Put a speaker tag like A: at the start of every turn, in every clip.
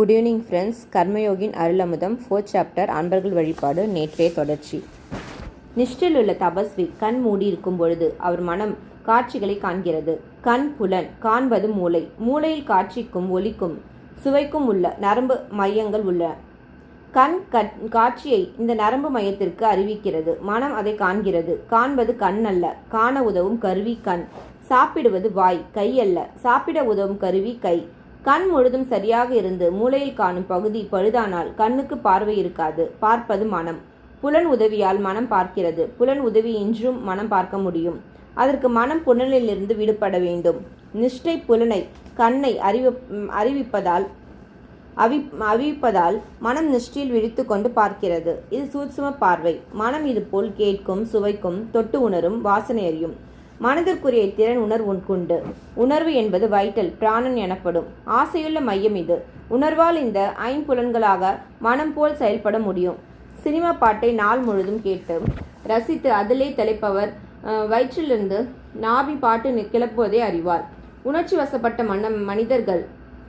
A: Good evening friends. கர்மயோகின் அருளமுதம் fourth chapter அன்பர்கள் வழிபாடு நேற்றைய தொடர்ச்சி. நிஷ்டில் உள்ள தபஸ்வி கண் மூடி இருக்கும் பொழுது அவர் மனம் காட்சிகளை காண்கிறது. கண் புலன் காண்பது மூளை. மூளையில் காட்சிக்கும் ஒலிக்கும் சுவைக்கும் உள்ள நரம்பு மையங்கள் உள்ளன கண் கட் காட்சியை இந்த நரம்பு மையத்திற்கு அறிவிக்கிறது. மனம் அதை காண்கிறது. காண்பது கண் அல்ல. காண உதவும் கருவி கண். சாப்பிடுவது வாய் கை அல்ல. சாப்பிட உதவும் கருவி கை. கண் முழுதும் சரியாக இருந்து மூளையில் காணும் பகுதி பழுதானால் கண்ணுக்கு பார்வை இருக்காது. பார்ப்பது மனம். புலன் உதவியால் மனம் பார்க்கிறது. புலன் உதவி இன்றும் மனம் பார்க்க முடியும். அதற்கு மனம் புலனிலிருந்து விடுபட வேண்டும். நிஷ்டை புலனை கண்ணை அறிவி அறிவிப்பதால் அவி அவிப்பதால் மனம் நிஷ்டியில் விழித்து கொண்டு பார்க்கிறது. இது சூட்சும பார்வை. மனம் இதுபோல் கேட்கும் சுவைக்கும் தொட்டு உணரும் வாசனை அறியும். மனதிற்குரிய திறன் உணர்வு கொண்டு. உணர்வு என்பது வைட்டல் பிராணன் எனப்படும். ஆசையுள்ள மையம் இது. உணர்வால் இந்த ஐம்புலன்களாக மனம் போல் செயல்பட முடியும். சினிமா பாட்டை நாள் முழுதும் கேட்டு ரசித்து அதிலே தலைப்பவர் வயிற்றிலிருந்து நாபி பாட்டு கிளப்புவதை அறிவார். உணர்ச்சி வசப்பட்ட மன்னம் மனிதர்கள்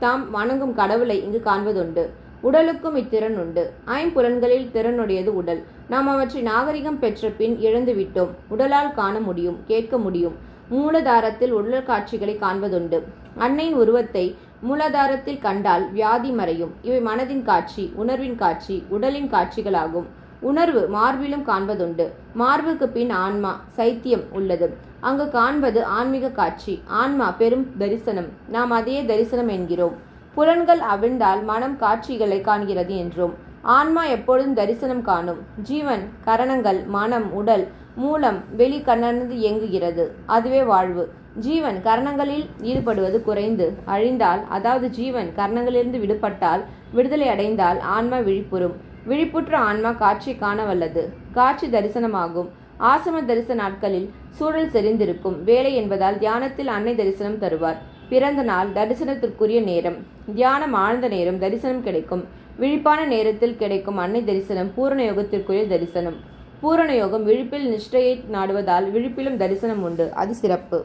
A: தாம் வணங்கும் கடவுளை இங்கு காண்பதுண்டு. உடலுக்கும் இத்திறன் உண்டு. ஐம்புலன்களில் திறனுடையது உடல். நாம் அவற்றை நாகரிகம் பெற்ற பின் இழந்துவிட்டோம் உடலால் காண முடியும் கேட்க முடியும். மூலதாரத்தில் உடல் காட்சிகளை காண்பதுண்டு. அன்னையின் உருவத்தை மூலாதாரத்தில் கண்டால் வியாதி மறையும். இவை மனதின் காட்சி உணர்வின் காட்சி உடலின் காட்சிகளாகும். உணர்வு மார்பிலும் காண்பதுண்டு. மார்புக்கு பின் ஆன்மா சைத்தியம் உள்ளது. அங்கு காண்பது ஆன்மீக காட்சி ஆன்மா பெரும் தரிசனம். நாம் அதையே தரிசனம் என்கிறோம். புலன்கள் அவிழ்ந்தால் மனம் காட்சிகளை காண்கிறது என்றும் ஆன்மா எப்பொழுதும் தரிசனம் காணும். ஜீவன் கரணங்கள் மனம் உடல் மூலம் வெளி கண்ணர்ந்து இயங்குகிறது. அதுவே வாழ்வு. ஜீவன் கரணங்களில் ஈடுபடுவது குறைந்து அழிந்தால் அதாவது ஜீவன் கரணங்களிலிருந்து விடுபட்டால் விடுதலை அடைந்தால் ஆன்மா விழிப்புறும். விழிப்புற்ற ஆன்மா காட்சி காண வல்லது காட்சி தரிசனமாகும். ஆசம தரிசன நாட்களில் சூழல் செறிந்திருக்கும். வேலை என்பதால் தியானத்தில் அன்னை தரிசனம் தருவார். பிறந்த நாள் தரிசனத்திற்குரிய நேரம். தியானம் ஆழ்ந்த நேரம் தரிசனம் கிடைக்கும். விழிப்பான நேரத்தில் கிடைக்கும் அன்னை தரிசனம் பூரண யோகத்திற்குரிய தரிசனம். பூரண யோகம் விழிப்பில் நிஷ்டையை நாடுவதால் விழிப்பிலும் தரிசனம் உண்டு. அது சிறப்பு.